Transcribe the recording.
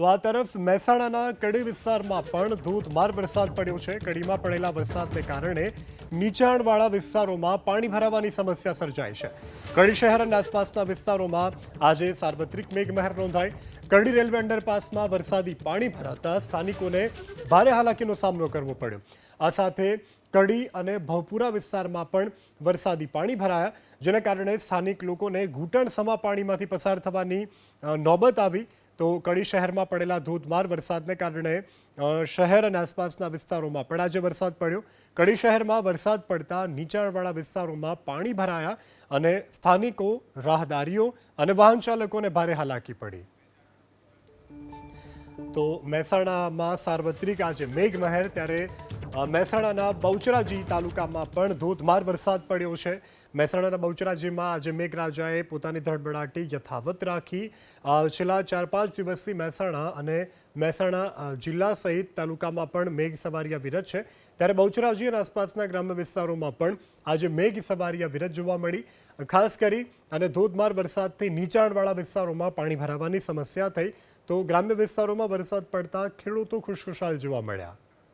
તો આ તરફ મહેસાણાના કડી વિસ્તારમાં પણ ધોધમાર વરસાદ પડ્યો છે. કડીમાં પડેલા વરસાદને કારણે નીચાણવાળા વિસ્તારોમાં પાણી ભરાવાની સમસ્યા સર્જાઈ છે. કડી શહેર અને આસપાસના વિસ્તારોમાં આજે સાર્વત્રિક મેઘમહેર નોંધાઈ. કડી રેલવે અંડરપાસમાં વરસાદી પાણી ભરાતા સ્થાનિકોને ભારે હાલાકીનો સામનો કરવો પડ્યો. આ સાથે કડી અને ભવપુરા વિસ્તારમાં પણ વરસાદી પાણી ભરાયા, જેના કારણે સ્થાનિક લોકોને ઘૂંટણસમા પાણીમાંથી પસાર થવાની નોબત આવી. તો કડી શહેરમાં પડેલા ધોધમાર વરસાદને કારણે શહેર અને આસપાસના વિસ્તારોમાં પણ આજે વરસાદ પડ્યો. કડી શહેરમાં વરસાદ પડતા નીચાણવાળા વિસ્તારોમાં પાણી ભરાયા અને સ્થાનિકો, રાહદારીઓ અને વાહન ચાલકોને ભારે હાલાકી પડી. તો મહેસાણામાં સાર્વત્રિક આજે મેઘમહેર, ત્યારે મહેસાણાના બહુચરાજી તાલુકામાં પણ ધોધમાર વરસાદ પડ્યો છે. મહેસાણાના બહુચરાજીમાં આજે મેઘરાજાએ પોતાની ધડબડાટી યથાવત રાખી. છેલ્લા ચાર પાંચ દિવસથી મહેસાણા અને મહેસાણા જિલ્લા સહિત તાલુકામાં પણ મેઘ સવારી અવિરત છે. ત્યારે બહુચરાજી અને આસપાસના ગ્રામ્ય વિસ્તારોમાં પણ આજે મેઘ સવારી અવિરત જોવા મળી. ખાસ કરી અને ધોધમાર વરસાદથી નીચાણવાળા વિસ્તારોમાં પાણી ભરાવાની સમસ્યા થઈ. તો ગ્રામ્ય વિસ્તારોમાં વરસાદ પડતા ખેડૂતો ખુશખુશાલ જોવા મળ્યા.